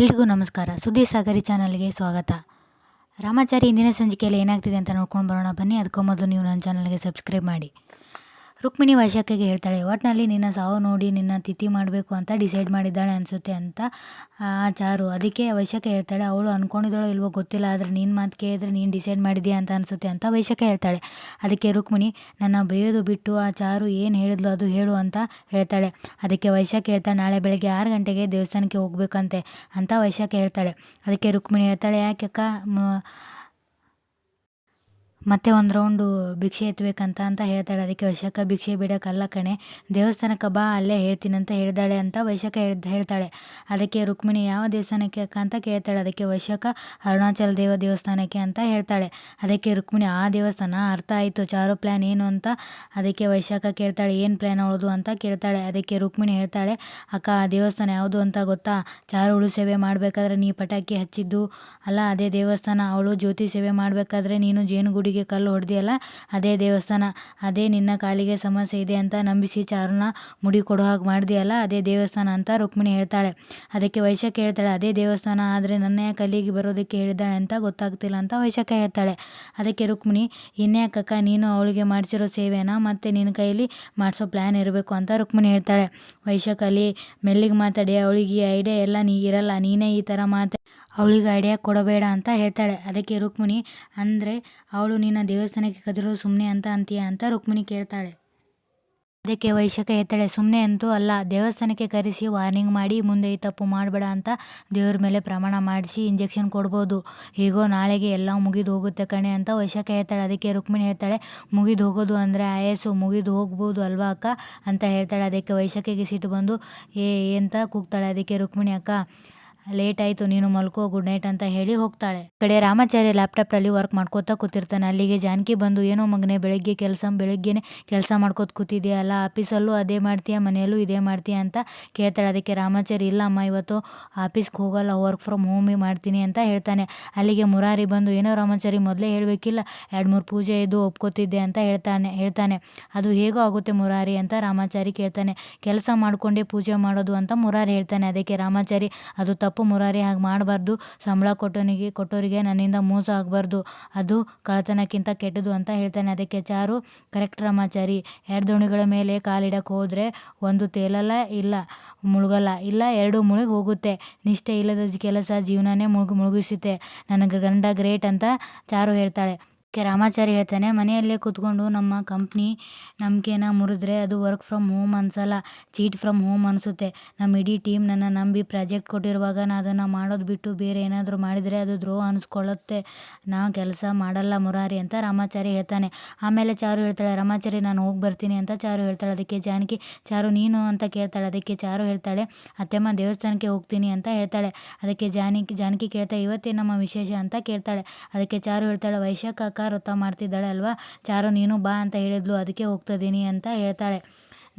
ಎಲ್ರಿಗೂ ನಮಸ್ಕಾರ. ಸುದ್ದಿ ಸಾಗರಿ ಚಾನಲ್ಗೆ ಸ್ವಾಗತ. ರಾಮಾಚಾರಿ ಇಂದಿನ ಸಂಚಿಕೆಯಲ್ಲಿ ಏನಾಗ್ತಿದೆ ಅಂತ ನೋಡ್ಕೊಂಡು ಬರೋಣ. ಬನ್ನಿ, ಅದಕ್ಕೂ ಮೊದಲು ನೀವು ನನ್ನ ಚಾನಲ್ಗೆ ಸಬ್ಸ್ಕ್ರೈಬ್ ಮಾಡಿ. ರುಕ್ಮಿಣಿ ವೈಶಾಖಿಗೆ ಹೇಳ್ತಾಳೆ ಒಟ್ಟಿನಲ್ಲಿ ನಿನ್ನ ಸಾವು ನೋಡಿ ನಿನ್ನ ತಿಥಿ ಮಾಡಬೇಕು ಅಂತ ಡಿಸೈಡ್ ಮಾಡಿದ್ದಾಳೆ ಅನಿಸುತ್ತೆ ಅಂತ ಆ ಚಾರು. ಅದಕ್ಕೆ ವೈಶಾಖ ಹೇಳ್ತಾಳೆ, ಅವಳು ಅಂದ್ಕೊಂಡಿದ್ದಾಳೋ ಇಲ್ವೋ ಗೊತ್ತಿಲ್ಲ, ಆದರೆ ನೀನು ಮಾತು ಕೇಳಿದ್ರೆ ನೀನು ಡಿಸೈಡ್ ಮಾಡಿದ್ಯಾ ಅಂತ ಅನಿಸುತ್ತೆ ಅಂತ ವೈಶಾಖ ಹೇಳ್ತಾಳೆ. ಅದಕ್ಕೆ ರುಕ್ಮಿಣಿ, ನನ್ನ ಬೈಯೋದು ಬಿಟ್ಟು ಆ ಚಾರು ಏನು ಹೇಳಿದ್ಲು ಅದು ಹೇಳು ಅಂತ ಹೇಳ್ತಾಳೆ. ಅದಕ್ಕೆ ವೈಶಾಖ ಹೇಳ್ತಾಳೆ, ನಾಳೆ ಬೆಳಗ್ಗೆ ಆರು ಗಂಟೆಗೆ ದೇವಸ್ಥಾನಕ್ಕೆ ಹೋಗ್ಬೇಕಂತೆ ಅಂತ ವೈಶಾಖ ಹೇಳ್ತಾಳೆ. ಅದಕ್ಕೆ ರುಕ್ಮಿಣಿ ಹೇಳ್ತಾಳೆ, ಯಾಕೆ ಅಕ್ಕ ಮತ್ತೆ ಒಂದು ರೌಂಡು ಭಿಕ್ಷೆ ಎತ್ತಬೇಕಂತ ಅಂತ ಹೇಳ್ತಾಳೆ ಅದಕ್ಕೆ ವೈಶಾಖ ಭಿಕ್ಷೆ ಬಿಡೋಕ್ಕಲ್ಲ ಕಣೆ. ದೇವಸ್ಥಾನಕ್ಕೆ ಬಾ, ಅಲ್ಲೇ ಹೇಳ್ತೀನಿ ಅಂತ ಹೇಳಿದಾಳೆ ಅಂತ ವೈಶಾಖ ಹೇಳ್ ಹೇಳ್ತಾಳೆ. ಅದಕ್ಕೆ ರುಕ್ಮಿಣಿ ಯಾವ ದೇವಸ್ಥಾನಕ್ಕೆ ಅಕ್ಕ ಅಂತ ಕೇಳ್ತಾಳೆ. ಅದಕ್ಕೆ ವೈಶಾಖ ಅರುಣಾಚಲ ದೇವ ದೇವಸ್ಥಾನಕ್ಕೆ ಅಂತ ಹೇಳ್ತಾಳೆ. ಅದಕ್ಕೆ ರುಕ್ಮಿಣಿ, ಆ ದೇವಸ್ಥಾನ ಅರ್ಥ ಆಯಿತು, ಚಾರು ಪ್ಲ್ಯಾನ್ ಏನು ಅಂತ? ಅದಕ್ಕೆ ವೈಶಾಖ ಕೇಳ್ತಾಳೆ, ಏನು ಪ್ಲ್ಯಾನ್ ಅವಳದು ಅಂತ ಕೇಳ್ತಾಳೆ. ಅದಕ್ಕೆ ರುಕ್ಮಿಣಿ ಹೇಳ್ತಾಳೆ, ಅಕ್ಕ, ಆ ದೇವಸ್ಥಾನ ಯಾವುದು ಅಂತ ಗೊತ್ತಾ? ಚಾರು ಹುಳು ಸೇವೆ ಮಾಡಬೇಕಾದ್ರೆ ನೀ ಪಟಾಕಿ ಹಚ್ಚಿದ್ದು. ಅಲ್ಲ, ಅದೇ ದೇವಸ್ಥಾನ, ಅವಳು ಜ್ಯೋತಿ ಸೇವೆ ಮಾಡಬೇಕಾದ್ರೆ ನೀನು ಜೇನುಗೂಡಿಗೆ ಕಲ್ಲು ಹೊಡೆದಿಯಲ್ಲ, ಅದೇ ದೇವಸ್ಥಾನ, ಅದೇ ನಿನ್ನ ಕಾಲಿಗೆ ಸಮಸ್ಯೆ ಇದೆ ಅಂತ ನಂಬಿಸಿ ಚಾರುನ ಮುಡಿ ಕೊಡೋ ಹಾಗೆ ಮಾಡಿದೆಯಲ್ಲ, ಅದೇ ದೇವಸ್ಥಾನ ಅಂತ ರುಕ್ಮಿಣಿ ಹೇಳ್ತಾಳೆ. ಅದಕ್ಕೆ ವೈಶಾಖ ಹೇಳ್ತಾಳೆ, ಅದೇ ದೇವಸ್ಥಾನ ಆದರೆ ನನ್ನ ಕಲ್ಲಿಗೆ ಬರೋದಕ್ಕೆ ಹೇಳಿದ್ದಾಳೆ ಅಂತ ಗೊತ್ತಾಗ್ತಿಲ್ಲ ಅಂತ ವೈಶಾಖ ಹೇಳ್ತಾಳೆ. ಅದಕ್ಕೆ ರುಕ್ಮಿಣಿ ಇನ್ಯಾಕಕ್ಕ ನೀನು ಅವಳಿಗೆ ಮಾಡಿಸಿರೋ ಸೇವೆನ ಮತ್ತೆ ನಿನ್ನ ಕೈಯಲ್ಲಿ ಮಾಡಿಸೋ ಪ್ಲ್ಯಾನ್ ಇರಬೇಕು ಅಂತ ರುಕ್ಮಿಣಿ ಹೇಳ್ತಾಳೆ. ವೈಶಾಖ ಅಲ್ಲಿ ಮೆಲ್ಲಿಗೆ ಮಾತಾಡಿ, ಅವಳಿಗೆ ಐಡಿಯಾ ಎಲ್ಲ ನೀ ಇರಲ್ಲ, ನೀನೇ ಈ ಥರ ಮಾತಾ ಅವಳಿಗೆ ಐಡಿಯಾ ಕೊಡಬೇಡ ಅಂತ ಹೇಳ್ತಾಳೆ. ಅದಕ್ಕೆ ರುಕ್ಮಿಣಿ, ಅಂದರೆ ಅವಳು ನಿನ್ನ ದೇವಸ್ಥಾನಕ್ಕೆ ಕದಿರೋದು ಸುಮ್ಮನೆ ಅಂತ ಅಂತೀಯ ಅಂತ ರುಕ್ಮಿಣಿ ಕೇಳ್ತಾಳೆ. ಅದಕ್ಕೆ ವೈಶಾಖ ಹೇಳ್ತಾಳೆ ಸುಮ್ಮನೆ ಅಂತೂ ಅಲ್ಲ, ದೇವಸ್ಥಾನಕ್ಕೆ ಕರೆಸಿ ವಾರ್ನಿಂಗ್ ಮಾಡಿ, ಮುಂದೆ ಈ ತಪ್ಪು ಮಾಡಬೇಡ ಅಂತ ದೇವ್ರ ಮೇಲೆ ಪ್ರಮಾಣ ಮಾಡಿಸಿ ಇಂಜೆಕ್ಷನ್ ಕೊಡ್ಬೋದು. ಹೀಗೋ ನಾಳೆಗೆ ಎಲ್ಲ ಮುಗಿದು ಹೋಗುತ್ತೆ ಕಣೆ ಅಂತ ವೈಶಾಖ ಹೇಳ್ತಾಳೆ. ಅದಕ್ಕೆ ರುಕ್ಮಿಣಿ ಹೇಳ್ತಾಳೆ, ಮುಗಿದು ಹೋಗೋದು ಅಂದರೆ ಆಯಸ್ಸು, ಮುಗಿದು ಹೋಗ್ಬೋದು ಅಲ್ವಾ ಅಕ್ಕ ಅಂತ ಹೇಳ್ತಾಳೆ. ಅದಕ್ಕೆ ವೈಶಾಖಿಗೆ ಸಿಟ್ಟು ಬಂದು, ಏ ಅಂತ ಕೂಗ್ತಾಳೆ? ಅದಕ್ಕೆ ರುಕ್ಮಿಣಿ, ಅಕ್ಕ ಲೇಟ್ ಆಯ್ತು ನೀನು ಮಲ್ಕೋ ಗುಡ್ ನೈಟ್ ಅಂತ ಹೇಳಿ ಹೋಗ್ತಾಳೆ. ಕಡೆ ರಾಮಾಚಾರ್ಯ ಲ್ಯಾಪ್ಟಾಪಲ್ಲಿ ವರ್ಕ್ ಮಾಡ್ಕೋತಾ ಕೂತಿರ್ತಾನೆ. ಅಲ್ಲಿಗೆ ಜಾನಕಿ ಬಂದು, ಏನೋ ಮಗನೇ, ಬೆಳಗ್ಗೆ ಕೆಲಸ, ಬೆಳಗ್ಗೆನೆ ಕೆಲಸ ಮಾಡ್ಕೋತ ಕೂತಿದೆಯಲ್ಲ ಆಫೀಸಲ್ಲೂ ಅದೇ ಮಾಡ್ತೀಯ? ಮನೆಯಲ್ಲೂ ಇದೇ ಮಾಡ್ತೀಯ? ಅಂತ ಕೇಳ್ತಾಳೆ. ಅದಕ್ಕೆ ರಾಮಾಚಾರಿ ಇಲ್ಲ ಅಮ್ಮ, ಇವತ್ತು ಆಫೀಸ್ಗೆ ಹೋಗಲ್ಲ ವರ್ಕ್ ಫ್ರಮ್ ಹೋಮೇ ಮಾಡ್ತೀನಿ ಅಂತ ಹೇಳ್ತಾನೆ. ಅಲ್ಲಿಗೆ ಮುರಾರಿ ಬಂದು, ಏನೋ ರಾಮಾಚಾರಿ ಮೊದಲೇ ಹೇಳಬೇಕಿಲ್ಲ. ಎರಡು ಮೂರು ಪೂಜೆ ಇದು ಒಪ್ಕೋತಿದ್ದೆ ಅಂತ ಹೇಳ್ತಾನೆ ಹೇಳ್ತಾನೆ. ಅದು ಹೇಗೋ ಆಗುತ್ತೆ ಮುರಾರಿ ಅಂತ ರಾಮಾಚಾರಿ ಕೇಳ್ತಾನೆ. ಕೆಲಸ ಮಾಡಿಕೊಂಡೇ ಪೂಜೆ ಮಾಡೋದು ಅಂತ ಮುರಾರಿ ಹೇಳ್ತಾನೆ. ಅದಕ್ಕೆ ರಾಮಾಚಾರಿ ಅದು ತಪ್ಪು. ತಪ್ಪು ಮುರಾರಿ ಹಾಗೆ ಮಾಡಬಾರ್ದು. ಸಂಬಳ ಕೊಟ್ಟವನಿಗೆ ಕೊಟ್ಟೋರಿಗೆ ನನ್ನಿಂದ ಮೋಸ ಆಗಬಾರ್ದು. ಅದು ಕಳತನಕ್ಕಿಂತ ಕೆಟ್ಟದು ಅಂತ ಹೇಳ್ತಾನೆ ಅದಕ್ಕೆ ಚಾರು. ಕರೆಕ್ಟ್ ರಾಮಾಚಾರಿ, ಎರಡು ದೋಣಿಗಳ ಮೇಲೆ ಕಾಲಿಡಕ್ಕೆ ಹೋದರೆ ಒಂದು ತೇಲಲ್ಲ, ಇಲ್ಲ ಮುಳುಗಲ್ಲ, ಇಲ್ಲ ಎರಡು ಮುಳುಗಿ ಹೋಗುತ್ತೆ. ನಿಷ್ಠೆ ಇಲ್ಲದ ಕೆಲಸ ಜೀವನನೇ ಮುಳುಗು ಮುಳುಗಿಸುತ್ತೆ. ನನಗೆ ಗಂಡ ಗ್ರೇಟ್ ಅಂತ ಚಾರು ಹೇಳ್ತಾಳೆ. ಕೆ ರಾಮಾಚಾರಿ ಹೇಳ್ತಾನೆ, ಮನೆಯಲ್ಲೇ ಕೂತ್ಕೊಂಡು ನಮ್ಮ ಕಂಪ್ನಿ ನಂಬಿಕೆನ ಮುರಿದ್ರೆ ಅದು ವರ್ಕ್ ಫ್ರಮ್ ಹೋಮ್ ಅನ್ಸಲ್ಲ ಚೀಟ್ ಫ್ರಮ್ ಹೋಮ್ ಅನಿಸುತ್ತೆ. ನಮ್ಮ ಇಡೀ ಟೀಮ್ ನನ್ನ ನಂಬಿ ಪ್ರಾಜೆಕ್ಟ್ ಕೊಟ್ಟಿರುವಾಗ ನಾನು ಅದನ್ನು ಮಾಡೋದು ಬಿಟ್ಟು ಬೇರೆ ಏನಾದರೂ ಮಾಡಿದರೆ ಅದು ದ್ರೋಹ ಅನಿಸ್ಕೊಳ್ಳುತ್ತೆ. ನಾ ಕೆಲಸ ಮಾಡಲ್ಲ ಮುರಾರಿ ಅಂತ ರಾಮಾಚಾರಿ ಹೇಳ್ತಾನೆ. ಆಮೇಲೆ ಚಾರು ಹೇಳ್ತಾಳೆ, ರಾಮಾಚಾರಿ, ನಾನು ಹೋಗಿ ಬರ್ತೀನಿ ಅಂತ ಚಾರು ಹೇಳ್ತಾಳೆ. ಅದಕ್ಕೆ ಜಾನಕಿ, ಚಾರು, ನೀನು ಅಂತ ಕೇಳ್ತಾಳೆ. ಅದಕ್ಕೆ ಚಾರು ಹೇಳ್ತಾಳೆ, ಅತ್ತೆಮ್ಮ ದೇವಸ್ಥಾನಕ್ಕೆ ಹೋಗ್ತೀನಿ ಅಂತ ಹೇಳ್ತಾಳೆ. ಅದಕ್ಕೆ ಜಾನಕಿ ಜಾನಕಿ ಕೇಳ್ತಾಳೆ ಇವತ್ತೇ ನಮ್ಮ ವಿಶೇಷ ಅಂತ ಕೇಳ್ತಾಳೆ. ಅದಕ್ಕೆ ಚಾರು ಹೇಳ್ತಾಳೆ, ವೈಶಾಖ ವ್ರತ ಮಾಡ್ತಿದ್ದಾಳೆ ಅಲ್ವಾ ಚಾರು, ನೀನು ಬಾ ಅಂತ ಹೇಳಿದ್ಲು. ಅದಕ್ಕೆ ಹೋಗ್ತಿದ್ದೀನಿ ಅಂತ ಹೇಳ್ತಾಳೆ.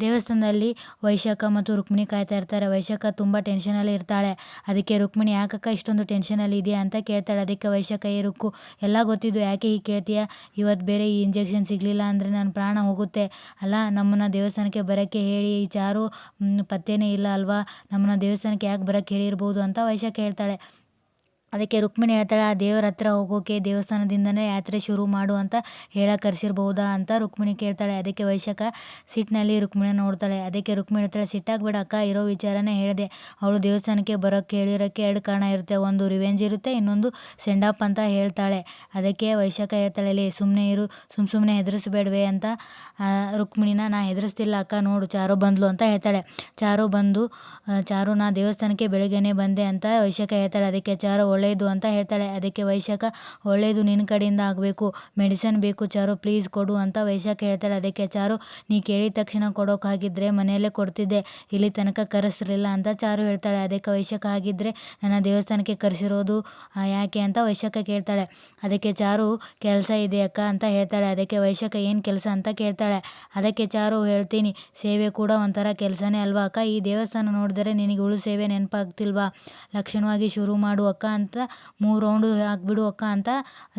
ದೇವಸ್ಥಾನದಲ್ಲಿ ವೈಶಾಖ ಮತ್ತು ರುಕ್ಮಿಣಿ ಕಾಯ್ತಾ ಇರ್ತಾರೆ. ವೈಶಾಖ ತುಂಬ ಟೆನ್ಷನಲ್ಲಿ ಇರ್ತಾಳೆ. ಅದಕ್ಕೆ, ರುಕ್ಮಿಣಿ, ಯಾಕಕ್ಕ ಇಷ್ಟೊಂದು ಟೆನ್ಷನಲ್ಲಿ ಇದೆಯಾ? ಅಂತ ಕೇಳ್ತಾಳೆ. ಅದಕ್ಕೆ, ವೈಶಾಖ, ಏ ರುಕ್ಕು, ಎಲ್ಲ ಗೊತ್ತಿದ್ದು ಯಾಕೆ ಹೀಗೆ ಕೇಳ್ತೀಯ? ಇವತ್ತು ಬೇರೆ ಈ ಇಂಜೆಕ್ಷನ್ ಸಿಗಲಿಲ್ಲ ಅಂದರೆ ನನ್ನ ಪ್ರಾಣ ಹೋಗುತ್ತೆ. ಅಲ್ಲ, ನಮ್ಮನ್ನು ದೇವಸ್ಥಾನಕ್ಕೆ ಬರೋಕ್ಕೆ ಹೇಳಿ. ಈ ಚಾರು ಪತ್ತೇನೇ ಇಲ್ಲ ಅಲ್ವಾ? ನಮ್ಮನ್ನು ದೇವಸ್ಥಾನಕ್ಕೆ ಯಾಕೆ ಬರೋಕ್ಕೆ ಹೇಳಿರ್ಬೋದು? ಅಂತ ವೈಶಾಖ ಹೇಳ್ತಾಳೆ. ಅದಕ್ಕೆ ರುಕ್ಮಿಣಿ ಹೇಳ್ತಾಳೆ, ಆ ದೇವರ ಹತ್ರ ಹೋಗೋಕೆ ದೇವಸ್ಥಾನದಿಂದನೇ ಯಾತ್ರೆ ಶುರು ಮಾಡು ಅಂತ ಹೇಳಕ್ಕೆ ಕರೆಸಿರ್ಬೋದಾ ಅಂತ ರುಕ್ಮಿಣಿ ಕೇಳ್ತಾಳೆ. ಅದಕ್ಕೆ ವೈಶಾಖ ಸಿಟ್ಟಿನಲ್ಲಿ ರುಕ್ಮಿಣಿ ನೋಡ್ತಾಳೆ. ಅದಕ್ಕೆ ರುಕ್ಮಿಣಿ ಹೇಳ್ತಾಳೆ, ಸಿಟ್ಟಾಗ್ಬೇಡ ಅಕ್ಕ, ಇರೋ ವಿಚಾರನೇ ಹೇಳಿದೆ. ಅವಳು ದೇವಸ್ಥಾನಕ್ಕೆ ಬರೋಕ್ಕೆ ಹೇಳಿರೋಕ್ಕೆ ಎರಡು ಕಾರಣ ಇರುತ್ತೆ. ಒಂದು ರಿವೆಂಜ್ ಇರುತ್ತೆ, ಇನ್ನೊಂದು ಸೆಂಡಪ್ ಅಂತ ಹೇಳ್ತಾಳೆ. ಅದಕ್ಕೆ ವೈಶಾಖ ಹೇಳ್ತಾಳೆ ಇಲ್ಲಿ ಸುಮ್ಮನೆ ಇರು ಸುಮ್ಮ ಸುಮ್ಮನೆ ಹೆದರಿಸ್ಬೇಡ್ವೆ ಅಂತ ರುಕ್ಮಿಣಿನ ನಾ ಹೆದರಿಸ್ತಿಲ್ಲ. ಅಕ್ಕ, ನೋಡು, ಚಾರು ಬಂದ್ಲು ಅಂತ ಹೇಳ್ತಾಳೆ. ಚಾರು ಬಂದು, ಚಾರು, ನಾ ದೇವಸ್ಥಾನಕ್ಕೆ ಬೆಳಗ್ಗೆನೇ ಬಂದೆ ಅಂತ ವೈಶಾಖ ಹೇಳ್ತಾಳೆ. ಅದಕ್ಕೆ ಚಾರು ಒಳ್ಳೆಯದು ಅಂತ ಹೇಳ್ತಾಳೆ. ಅದಕ್ಕೆ ವೈಶಾಖ ಒಳ್ಳೆಯದು ನಿನ್ನ ಕಡೆಯಿಂದ ಆಗಬೇಕು. ಮೆಡಿಸನ್ ಬೇಕು ಚಾರು, ಪ್ಲೀಸ್ ಕೊಡು ಅಂತ ವೈಶಾಖ ಹೇಳ್ತಾಳೆ. ಅದಕ್ಕೆ ಚಾರು, ನೀ ಕೇಳಿದ ತಕ್ಷಣ ಕೊಡೋಕ್ಕಾಗಿದ್ದರೆ ಮನೆಯಲ್ಲೇ ಕೊಡ್ತಿದ್ದೆ. ಇಲ್ಲಿ ತನಕ ಕರೆಸಿರಲಿಲ್ಲ ಅಂತ ಚಾರು ಹೇಳ್ತಾಳೆ. ಅದಕ್ಕೆ ವೈಶಾಖ ಆಗಿದ್ದರೆ ನನ್ನ ದೇವಸ್ಥಾನಕ್ಕೆ ಕರೆಸಿರೋದು ಯಾಕೆ? ಅಂತ ವೈಶಾಖ ಕೇಳ್ತಾಳೆ. ಅದಕ್ಕೆ ಚಾರು, ಕೆಲಸ ಇದೆ ಅಕ್ಕ ಅಂತ ಹೇಳ್ತಾಳೆ. ಅದಕ್ಕೆ ವೈಶಾಖ, ಏನು ಕೆಲಸ? ಅಂತ ಕೇಳ್ತಾಳೆ. ಅದಕ್ಕೆ ಚಾರು, ಹೇಳ್ತೀನಿ. ಸೇವೆ ಕೂಡ ಒಂಥರ ಕೆಲಸನೇ ಅಲ್ವಾ ಅಕ್ಕ? ಈ ದೇವಸ್ಥಾನ ನೋಡಿದರೆ ನಿನಗೆ ಉಳು ಸೇವೆ ನೆನಪಾಗ್ತಿಲ್ವಾ? ಲಕ್ಷಣವಾಗಿ ಶುರು ಮಾಡು ಅಕ್ಕ ಅಂತ ಅಂತ ಮೂರು ರೌಂಡು ಹಾಕ್ಬಿಡು ಅಕ್ಕ ಅಂತ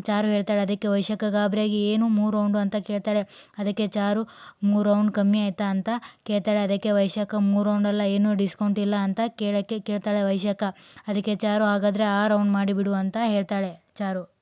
ಚಾರು ಹೇಳ್ತಾಳೆ. ಅದಕ್ಕೆ ವೈಶಾಖ ಗಾಬರಿಯಾಗಿ ಏನು ಮೂರು ರೌಂಡು ಅಂತ ಕೇಳ್ತಾಳೆ. ಅದಕ್ಕೆ ಚಾರು ಮೂರು ರೌಂಡ್ ಕಮ್ಮಿ ಆಯಿತಾ ಅಂತ ಕೇಳ್ತಾಳೆ. ಅದಕ್ಕೆ ವೈಶಾಖ ಮೂರು ರೌಂಡಲ್ಲ ಏನೂ ಡಿಸ್ಕೌಂಟ್ ಇಲ್ಲ ಅಂತ ಕೇಳೋಕ್ಕೆ ಕೇಳ್ತಾಳೆ ವೈಶಾಖ. ಅದಕ್ಕೆ ಚಾರು ಹಾಗಾದರೆ ಆ ರೌಂಡ್ ಮಾಡಿಬಿಡು ಅಂತ ಹೇಳ್ತಾಳೆ ಚಾರು.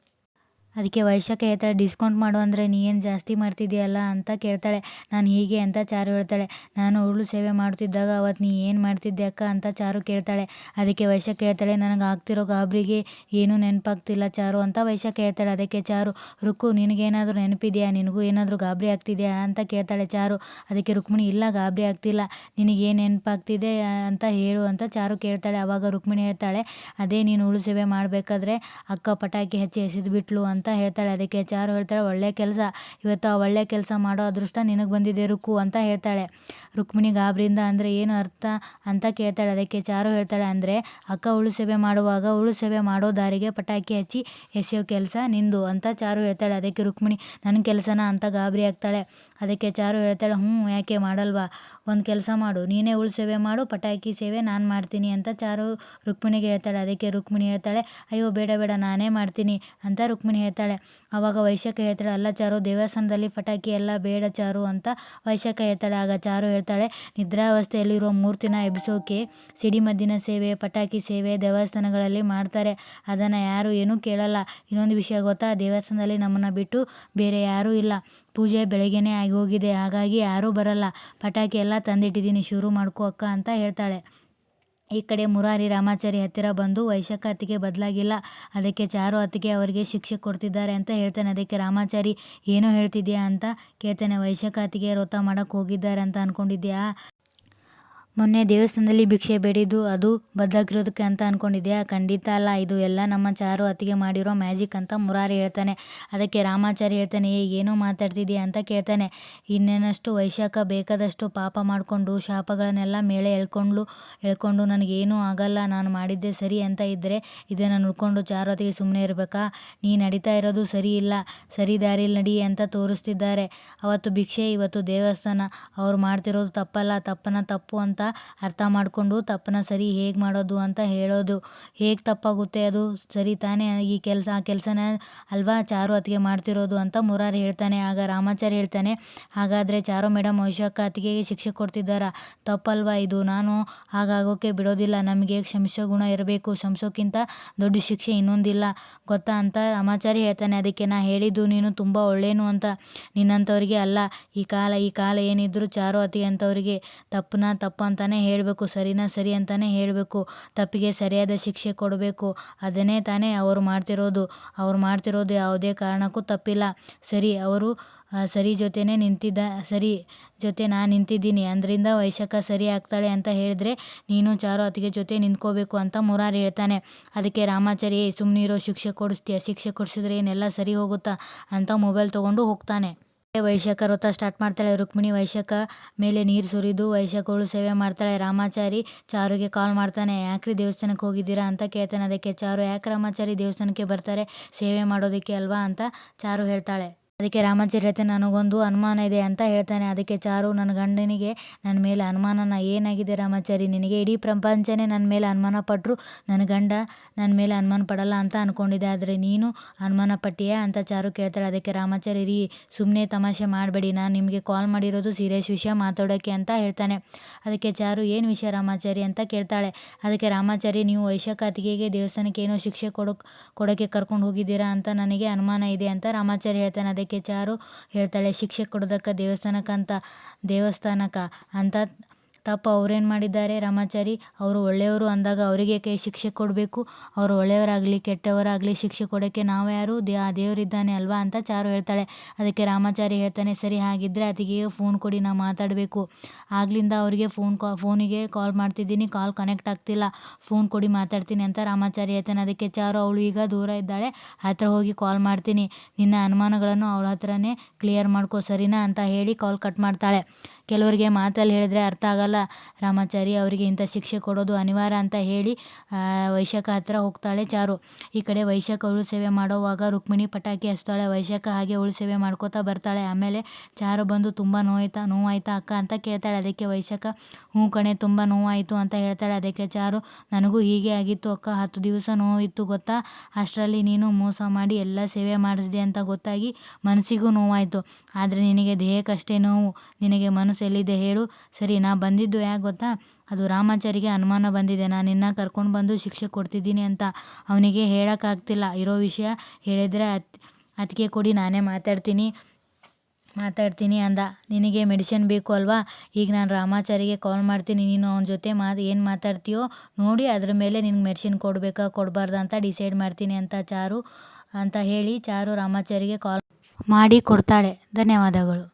ಅದಕ್ಕೆ ವೈಶಾಖ ಹೇಳ್ತಾಳೆ ಡಿಸ್ಕೌಂಟ್ ಮಾಡು ಅಂದರೆ ನೀ ಏನು ಜಾಸ್ತಿ ಮಾಡ್ತಿದ್ದೀಯಲ್ಲ ಅಂತ ಕೇಳ್ತಾಳೆ. ನಾನು ಹೀಗೆ ಅಂತ ಚಾರು ಹೇಳ್ತಾಳೆ. ನಾನು ಉರುಳು ಸೇವೆ ಮಾಡ್ತಿದ್ದಾಗ ಅವತ್ತು ನೀ ಏನು ಮಾಡ್ತಿದ್ದೆ ಅಕ್ಕ ಅಂತ ಚಾರು ಕೇಳ್ತಾಳೆ. ಅದಕ್ಕೆ ವೈಶಾಖ ಹೇಳ್ತಾಳೆ, ನನಗೆ ಆಗ್ತಿರೋ ಗಾಬರಿಗೆ ಏನೂ ನೆನಪಾಗ್ತಿಲ್ಲ ಚಾರು ಅಂತ ವೈಶಾಖ ಹೇಳ್ತಾಳೆ. ಅದಕ್ಕೆ ಚಾರು, ರುಕ್ಕು, ನಿನಗೇನಾದರೂ ನೆನಪಿದೆಯಾ? ನಿನಗೂ ಏನಾದರೂ ಗಾಬರಿ ಆಗ್ತಿದೆಯಾ? ಅಂತ ಕೇಳ್ತಾಳೆ ಚಾರು. ಅದಕ್ಕೆ ರುಕ್ಮಿಣಿ, ಇಲ್ಲ ಗಾಬರಿ ಆಗ್ತಿಲ್ಲ. ನಿನಗೇನು ನೆನಪಾಗ್ತಿದೆ ಅಂತ ಹೇಳು ಅಂತ ಚಾರು ಕೇಳ್ತಾಳೆ. ಆವಾಗ ರುಕ್ಮಿಣಿ ಹೇಳ್ತಾಳೆ, ಅದೇ ನೀನು ಉಳು ಸೇವೆ ಮಾಡಬೇಕಾದ್ರೆ ಅಕ್ಕ ಪಟಾಕಿ ಹಚ್ಚಿ ಎಸೆದ್ಬಿಟ್ಲು ಅಂತ ಹೇಳ್ತಾಳೆ. ಅದಕ್ಕೆ ಚಾರು ಹೇಳ್ತಾಳೆ, ಒಳ್ಳೆ ಕೆಲಸ. ಇವತ್ತು ಆ ಒಳ್ಳೆ ಕೆಲಸ ಮಾಡೋ ಅದೃಷ್ಟ ನಿನಗೆ ಬಂದಿದೆ, ರುಕು, ಅಂತ ಹೇಳ್ತಾಳೆ. ರುಕ್ಮಿಣಿ ಗಾಬರಿಯಿಂದ ಅಂದರೆ ಏನು ಅರ್ಥ ಅಂತ ಕೇಳ್ತಾಳೆ. ಅದಕ್ಕೆ ಚಾರು ಹೇಳ್ತಾಳೆ ಅಂದರೆ, ಅಕ್ಕ ಉಳು ಸೇವೆ ಮಾಡುವಾಗ ಉಳು ಸೇವೆ ಮಾಡೋ ದಾರಿಗೆ ಪಟಾಕಿ ಹಚ್ಚಿ ಎಸೆಯೋ ಕೆಲಸ ನಿಂದು, ಅಂತ ಚಾರು ಹೇಳ್ತಾಳೆ. ಅದಕ್ಕೆ ರುಕ್ಮಿಣಿ ನನ್ನ ಕೆಲಸನ? ಅಂತ ಗಾಬರಿ ಆಗ್ತಾಳೆ. ಅದಕ್ಕೆ ಚಾರು ಹೇಳ್ತಾಳೆ ಹ್ಞೂ ಯಾಕೆ ಮಾಡಲ್ವಾ? ಒಂದು ಕೆಲಸ ಮಾಡು. ನೀನೇ ಉಳು ಸೇವೆ ಮಾಡು, ಪಟಾಕಿ ಸೇವೆ ನಾನು ಮಾಡ್ತೀನಿ, ಅಂತ ಚಾರು ರುಕ್ಮಿಣಿಗೆ ಹೇಳ್ತಾಳೆ. ಅದಕ್ಕೆ ರುಕ್ಮಿಣಿ ಹೇಳ್ತಾಳೆ, ಅಯ್ಯೋ, ಬೇಡ ಬೇಡ, ನಾನೇ ಮಾಡ್ತೀನಿ, ಅಂತ ರುಕ್ಮಿಣಿ ಹೇಳ್ತಾಳೆ. ಆವಾಗ ವೈಶಾಖ ಹೇಳ್ತಾಳೆ, ಅಲ್ಲ ಚಾರು, ದೇವಸ್ಥಾನದಲ್ಲಿ ಪಟಾಕಿ ಎಲ್ಲ ಬೇಡ ಚಾರು ಅಂತ ವೈಶಾಖ ಹೇಳ್ತಾಳೆ. ಆಗ ಚಾರು ಹೇಳ್ತಾಳೆ ನಿದ್ರಾವಸ್ಥೆಯಲ್ಲಿರುವ ಮೂರ್ತಿನ ಎಬ್ಬಿಸೋಕೆ ಸಿಡಿಮದ್ದಿನ ಸೇವೆ, ಪಟಾಕಿ ಸೇವೆ ದೇವಸ್ಥಾನಗಳಲ್ಲಿ ಮಾಡ್ತಾರೆ. ಅದನ್ನು ಯಾರು ಏನೂ ಕೇಳಲ್ಲ. ಇನ್ನೊಂದು ವಿಷಯ ಗೊತ್ತಾ? ದೇವಸ್ಥಾನದಲ್ಲಿ ನಮ್ಮನ್ನು ಬಿಟ್ಟು ಬೇರೆ ಯಾರೂ ಇಲ್ಲ. ಪೂಜೆ ಬೆಳಗ್ಗೆನೇ ಆಗಿ ಹೋಗಿದೆ. ಹಾಗಾಗಿ ಯಾರೂ ಬರಲ್ಲ. ಪಟಾಕಿ ಎಲ್ಲ ತಂದಿಟ್ಟಿದ್ದೀನಿ. ಶುರು ಮಾಡ್ಕೋ ಅಕ್ಕ ಅಂತ ಹೇಳ್ತಾಳೆ. ಈ ಕಡೆ ಮುರಾರಿ ರಾಮಾಚಾರಿ ಹತ್ತಿರ ಬಂದು ವೈಶಾಖ ಅತ್ತಿಗೆ ಬದಲಾಗಿಲ್ಲ. ಅದಕ್ಕೆ ಚಾರು ಅತ್ತಿಗೆ ಅವರಿಗೆ ಶಿಕ್ಷೆ ಕೊಡ್ತಿದ್ದಾರೆ ಅಂತ ಹೇಳ್ತಾನೆ. ಅದಕ್ಕೆ ರಾಮಾಚಾರಿ, ಏನೋ ಹೇಳ್ತಿದ್ಯಾ? ಅಂತ ಕೇಳ್ತಾನೆ. ವೈಶಾಖ ಅತ್ತಿಗೆ ವ್ರತ ಮಾಡೋಕ್ಕೆ ಹೋಗಿದ್ದಾರೆ ಅಂತ ಅಂದ್ಕೊಂಡಿದ್ಯಾ ಮೊನ್ನೆ ದೇವಸ್ಥಾನದಲ್ಲಿ ಭಿಕ್ಷೆ ಬೇಡಿದ್ದು ಅದು ಬದಲಾಗಿರೋದಕ್ಕೆ ಅಂತ ಅಂದ್ಕೊಂಡಿದ್ಯಾ ಖಂಡಿತ ಅಲ್ಲ. ಇದು ಎಲ್ಲ ನಮ್ಮ ಚಾರು ಅತ್ತಿಗೆ ಮಾಡಿರೋ ಮ್ಯಾಜಿಕ್ ಅಂತ ಮುರಾರಿ ಹೇಳ್ತಾನೆ. ಅದಕ್ಕೆ ರಾಮಾಚಾರಿ ಹೇಳ್ತಾನೆ, ಏ, ಏನೋ ಮಾತಾಡ್ತಿದ್ಯಾ? ಅಂತ ಕೇಳ್ತಾನೆ. ಇನ್ನೇನಷ್ಟು ವೈಶಾಖ ಬೇಕಾದಷ್ಟು ಪಾಪ ಮಾಡಿಕೊಂಡು ಶಾಪಗಳನ್ನೆಲ್ಲ ಮೇಲೆ ಎಳ್ಕೊಂಡು ಎಳ್ಕೊಂಡು ನನಗೇನೂ ಆಗಲ್ಲ, ನಾನು ಮಾಡಿದ್ದೆ ಸರಿ ಅಂತ ಇದ್ದರೆ ಇದನ್ನು ನೋಡ್ಕೊಂಡು ಚಾರು ಅತ್ತಿಗೆ ಸುಮ್ಮನೆ ಇರಬೇಕಾ? ನೀ ನಡೀತಾ ಇರೋದು ಸರಿ ಇಲ್ಲ. ಸರಿ ದಾರಿಲಿ ನಡಿ ಅಂತ ತೋರಿಸ್ತಿದ್ದಾರೆ. ಅವತ್ತು ಭಿಕ್ಷೆ, ಇವತ್ತು ದೇವಸ್ಥಾನ. ಅವ್ರು ಮಾಡ್ತಿರೋದು ತಪ್ಪಲ್ಲ. ತಪ್ಪನ ತಪ್ಪು ಅಂತ ಅರ್ಥ ಮಾಡಿಕೊಂಡು ತಪ್ಪನ್ನ ಸರಿ ಹೇಗೆ ಮಾಡೋದು ಅಂತ ಹೇಳೋದು. ಹೇಗೆ ತಪ್ಪಾಗುತ್ತೆ ಅದು ಸರಿ ತಾನೇ ಈ ಕೆಲಸ, ಆ ಕೆಲಸನ ಅಲ್ವಾ ಚಾರು ಅತ್ತಿಗೆ ಮಾಡ್ತಿರೋದು ಅಂತ ಮುರಾರಿ ಹೇಳ್ತಾನೆ. ಆಗ ರಾಮಾಚಾರಿ ಹೇಳ್ತಾನೆ, ಹಾಗಾದರೆ ಚಾರು ಮೇಡಮ್ ವೈಶಾಖ ಅತ್ತಿಗೆಗೆ ಶಿಕ್ಷೆ ಕೊಡ್ತಿದ್ದಾರಾ? ತಪ್ಪಲ್ವಾ ಇದು? ನಾನು ಹಾಗಾಗೋಕೆ ಬಿಡೋದಿಲ್ಲ. ನಮಗೆ ಕ್ಷಮಿಸೋ ಗುಣ ಇರಬೇಕು. ಕ್ಷಮಿಸೋಕ್ಕಿಂತ ದೊಡ್ಡ ಶಿಕ್ಷೆ ಇನ್ನೊಂದಿಲ್ಲ. ಗೊತ್ತಾ? ಅಂತ ರಾಮಾಚಾರಿ ಹೇಳ್ತಾನೆ. ಅದಕ್ಕೆ ನಾ ಹೇಳಿದ್ದು ನೀನು ತುಂಬ ಒಳ್ಳೇನು ಅಂತ. ನಿನ್ನಂಥವ್ರಿಗೆ ಅಲ್ಲ. ಈ ಕಾಲ ಈ ಕಾಲ ಏನಿದ್ರು ಚಾರು ಅತಿ ಅಂಥವ್ರಿಗೆ ತಪ್ಪನ್ನ ತಪ್ಪು ಅಂತಲೇ ಹೇಳಬೇಕು, ಸರಿನಾ ಸರಿ ಅಂತಲೇ ಹೇಳಬೇಕು, ತಪ್ಪಿಗೆ ಸರಿಯಾದ ಶಿಕ್ಷೆ ಕೊಡಬೇಕು. ಅದನ್ನೇ ತಾನೇ ಅವರು ಮಾಡ್ತಿರೋದು. ಅವ್ರು ಮಾಡ್ತಿರೋದು ಯಾವುದೇ ಕಾರಣಕ್ಕೂ ತಪ್ಪಿಲ್ಲ. ಸರಿ, ಅವರು ಸರಿ ಜೊತೆನೇ ನಿಂತಿದ್ದ, ಸರಿ ಜೊತೆ ನಾನು ನಿಂತಿದ್ದೀನಿ. ಅದರಿಂದ ವೈಶಾಖ ಸರಿ ಆಗ್ತಾಳೆ ಅಂತ ಹೇಳಿದ್ರೆ ನೀನು ಚಾರು ಅತ್ತಿಗೆ ಜೊತೆ ನಿಂತ್ಕೋಬೇಕು ಅಂತ ಮುರಾರ್ ಹೇಳ್ತಾನೆ. ಅದಕ್ಕೆ ರಾಮಾಚಾರ್ಯ ಸುಮ್ಮನಿರೋ ಶಿಕ್ಷೆ ಕೊಡಿಸ್ತೀಯ? ಶಿಕ್ಷೆ ಕೊಡಿಸಿದ್ರೆ ಏನೆಲ್ಲ ಸರಿ ಹೋಗುತ್ತಾ? ಅಂತ ಮೊಬೈಲ್ ತೊಗೊಂಡು ಹೋಗ್ತಾನೆ. ವೈಶಾಖ ವ್ರತ ಸ್ಟಾರ್ಟ್ ಮಾಡ್ತಾಳೆ ರುಕ್ಮಿಣಿ. ವೈಶಾಖ ಮೇಲೆ ನೀರು ಸುರಿದು ವೈಶಾಖಗಳು ಸೇವೆ ಮಾಡ್ತಾಳೆ. ರಾಮಾಚಾರಿ ಚಾರುಗೆ ಕಾಲ್ ಮಾಡ್ತಾನೆ. ಯಾಕ್ರಿ ದೇವಸ್ಥಾನಕ್ಕೆ ಹೋಗಿದ್ದೀರಾ ಅಂತ ಕೇಳ್ತಾನೆ. ಅದಕ್ಕೆ ಚಾರು, ಯಾಕೆ ರಾಮಾಚಾರಿ ದೇವಸ್ಥಾನಕ್ಕೆ ಬರ್ತಾರೆ? ಸೇವೆ ಮಾಡೋದಕ್ಕೆ ಅಲ್ವಾ ಅಂತ ಚಾರು ಹೇಳ್ತಾಳೆ. ಅದಕ್ಕೆ ರಾಮಾಚಾರಿ ನನಗೊಂದು ಅನುಮಾನ ಇದೆ ಅಂತ ಹೇಳ್ತಾನೆ. ಅದಕ್ಕೆ ಚಾರು, ನನ್ನ ಗಂಡನಿಗೆ ನನ್ನ ಮೇಲೆ ಅನುಮಾನನ ಏನಾಗಿದೆ ರಾಮಾಚಾರಿ? ನಿನಗೆ ಇಡೀ ಪ್ರಪಂಚನೇ ನನ್ನ ಮೇಲೆ ಅನುಮಾನ ಪಟ್ಟರು ನನ್ನ ಗಂಡ ನನ್ನ ಮೇಲೆ ಅನುಮಾನ ಪಡಲ್ಲ ಅಂತ ಅಂದ್ಕೊಂಡಿದ್ದೆ ಆದರೆ ನೀನು ಅನುಮಾನ ಪಟ್ಟಿಯಾ ಅಂತ ಚಾರು ಕೇಳ್ತಾಳೆ. ಅದಕ್ಕೆ ರಾಮಾಚಾರಿ, ರೀ ಸುಮ್ಮನೆ ತಮಾಷೆ ಮಾಡಬೇಡಿ. ನಾನು ನಿಮಗೆ ಕಾಲ್ ಮಾಡಿರೋದು ಸೀರಿಯಸ್ ವಿಷಯ ಮಾತಾಡೋಕ್ಕೆ ಅಂತ ಹೇಳ್ತಾನೆ. ಅದಕ್ಕೆ ಚಾರು, ಏನು ವಿಷಯ ರಾಮಾಚಾರಿ ಅಂತ ಕೇಳ್ತಾಳೆ. ಅದಕ್ಕೆ ರಾಮಾಚಾರಿ, ನೀವು ವೈಶಾಖಾತಿಗೆ ಅತ್ತಿಗೆಗೆ ದೇವಸ್ಥಾನಕ್ಕೆ ಏನೋ ಶಿಕ್ಷೆ ಕೊಡೋಕೆ ಕೊಡೋಕ್ಕೆ ಕರ್ಕೊಂಡು ಹೋಗಿದ್ದೀರಾ ಅಂತ ನನಗೆ ಅನುಮಾನ ಇದೆ ಅಂತ ರಾಮಾಚಾರಿ ಹೇಳ್ತಾನೆ. ಅದಕ್ಕೆ ಚಾರು ಹೇಳ್ತಾಳೆ ಶಿಕ್ಷೆ ಕೊಡೋದಕ್ಕೆ ದೇವಸ್ಥಾನಕ್ಕೆ ಅಂತ ತಪ್ಪು ಅವ್ರೇನು ಮಾಡಿದ್ದಾರೆ ರಾಮಾಚಾರಿ? ಅವರು ಒಳ್ಳೆಯವರು ಅಂದಾಗ ಅವರಿಗೆ ಕೈ ಶಿಕ್ಷೆ ಕೊಡಬೇಕು. ಅವರು ಒಳ್ಳೆಯವರಾಗಲಿ, ಕೆಟ್ಟವರಾಗಲಿ ಶಿಕ್ಷೆ ಕೊಡೋಕ್ಕೆ ನಾವು ಯಾರು? ದೇ ಆ ದೇವರಿದ್ದಾನೆ ಅಲ್ವಾ ಅಂತ ಚಾರು ಹೇಳ್ತಾಳೆ. ಅದಕ್ಕೆ ರಾಮಾಚಾರಿ ಹೇಳ್ತಾನೆ, ಸರಿ ಹಾಗಿದ್ದರೆ ಅದಿಗೆ ಫೋನ್ ಕೊಡಿ, ನಾವು ಮಾತಾಡಬೇಕು. ಆಗ್ಲಿಂದ ಅವರಿಗೆ ಫೋನ್ ಕಾ ಫೋನಿಗೆ ಕಾಲ್ ಮಾಡ್ತಿದ್ದೀನಿ ಕಾಲ್ ಕನೆಕ್ಟ್ ಆಗ್ತಿಲ್ಲ. ಫೋನ್ ಕೊಡಿ, ಮಾತಾಡ್ತೀನಿ ಅಂತ ರಾಮಾಚಾರಿ ಹೇಳ್ತಾನೆ. ಅದಕ್ಕೆ ಚಾರು ಅವಳು ಈಗ ದೂರ ಇದ್ದಾಳೆ. ಹತ್ರ ಹೋಗಿ ಕಾಲ್ ಮಾಡ್ತೀನಿ. ನಿನ್ನ ಅನುಮಾನಗಳನ್ನು ಅವಳ ಹತ್ರನೇ ಕ್ಲಿಯರ್ ಮಾಡ್ಕೋ ಸರಿನಾ? ಅಂತ ಹೇಳಿ ಕಾಲ್ ಕಟ್ ಮಾಡ್ತಾಳೆ. ಕೆಲವರಿಗೆ ಮಾತಲ್ಲಿ ಹೇಳಿದ್ರೆ ಅರ್ಥ ಆಗಲ್ಲ. ರಾಮಾಚಾರಿ ಅವರಿಗೆ ಇಂಥ ಶಿಕ್ಷೆ ಕೊಡೋದು ಅನಿವಾರ್ಯ ಅಂತ ಹೇಳಿ ವೈಶಾಖ ಹತ್ರ ಹೋಗ್ತಾಳೆ ಚಾರು. ಈ ಕಡೆ ವೈಶಾಖ ಉಳು ಸೇವೆ ಮಾಡೋವಾಗ ರುಕ್ಮಿಣಿ ಪಟಾಕಿ ಹಚ್ತಾಳೆ. ವೈಶಾಖ ಹಾಗೆ ಉಳು ಸೇವೆ ಮಾಡ್ಕೋತಾ ಬರ್ತಾಳೆ. ಆಮೇಲೆ ಚಾರು ಬಂದು ತುಂಬ ನೋವಾಯ್ತಾ ನೋವಾಯ್ತಾ ಅಕ್ಕ ಅಂತ ಕೇಳ್ತಾಳೆ. ಅದಕ್ಕೆ ವೈಶಾಖ, ಹ್ಞೂ ಕಣೆ, ತುಂಬ ನೋವಾಯಿತು ಅಂತ ಹೇಳ್ತಾಳೆ. ಅದಕ್ಕೆ ಚಾರು, ನನಗೂ ಹೀಗೆ ಆಗಿತ್ತು ಅಕ್ಕ, ಹತ್ತು ದಿವಸ ನೋವಿತ್ತು ಗೊತ್ತಾ? ಅಷ್ಟರಲ್ಲಿ ನೀನು ಮೋಸ ಮಾಡಿ ಎಲ್ಲ ಸೇವೆ ಮಾಡಿಸಿದೆ ಅಂತ ಗೊತ್ತಾಗಿ ಮನಸ್ಸಿಗೂ ನೋವಾಯಿತು. ಆದರೆ ನಿನಗೆ ದೇಹಕ್ಕಷ್ಟೇ ನೋವು. ನಿನಗೆ ಮನಸ್ಸು ಎಲ್ಲಿದೆ ಹೇಳು. ಸರಿ, ನಾ ಬಂದಿದ್ದು ಯಾಕೆ ಗೊತ್ತಾ? ಅದು ರಾಮಾಚಾರಿಗೆ ಅನುಮಾನ ಬಂದಿದೆ. ನಾನು ನಿನ್ನ ಕರ್ಕೊಂಡು ಬಂದು ಶಿಕ್ಷೆ ಕೊಡ್ತಿದ್ದೀನಿ ಅಂತ ಅವನಿಗೆ ಹೇಳೋಕ್ಕಾಗ್ತಿಲ್ಲ. ಇರೋ ವಿಷಯ ಹೇಳಿದರೆ ಅತ್ ಅದಕ್ಕೆ ಕೊಡಿ, ನಾನೇ ಮಾತಾಡ್ತೀನಿ. ಮಾತಾಡ್ತೀನಿ ಅಂದ. ನಿನಗೆ ಮೆಡಿಸಿನ್ ಬೇಕು ಅಲ್ವಾ? ಈಗ ನಾನು ರಾಮಾಚಾರಿಗೆ ಕಾಲ್ ಮಾಡ್ತೀನಿ. ನೀನು ಅವನ ಜೊತೆ ಮಾತು, ಏನು ಮಾತಾಡ್ತೀಯೋ ನೋಡಿ. ಅದ್ರ ಮೇಲೆ ನಿನಗೆ ಮೆಡಿಸಿನ್ ಕೊಡಬೇಕಾ, ಕೊಡಬಾರ್ದು ಅಂತ ಡಿಸೈಡ್ ಮಾಡ್ತೀನಿ ಅಂತ ಚಾರು, ಅಂತ ಹೇಳಿ ಚಾರು ರಾಮಾಚಾರಿಗೆ ಕಾಲ್ ಮಾಡಿ ಕೊಡ್ತಾಳೆ. ಧನ್ಯವಾದಗಳು.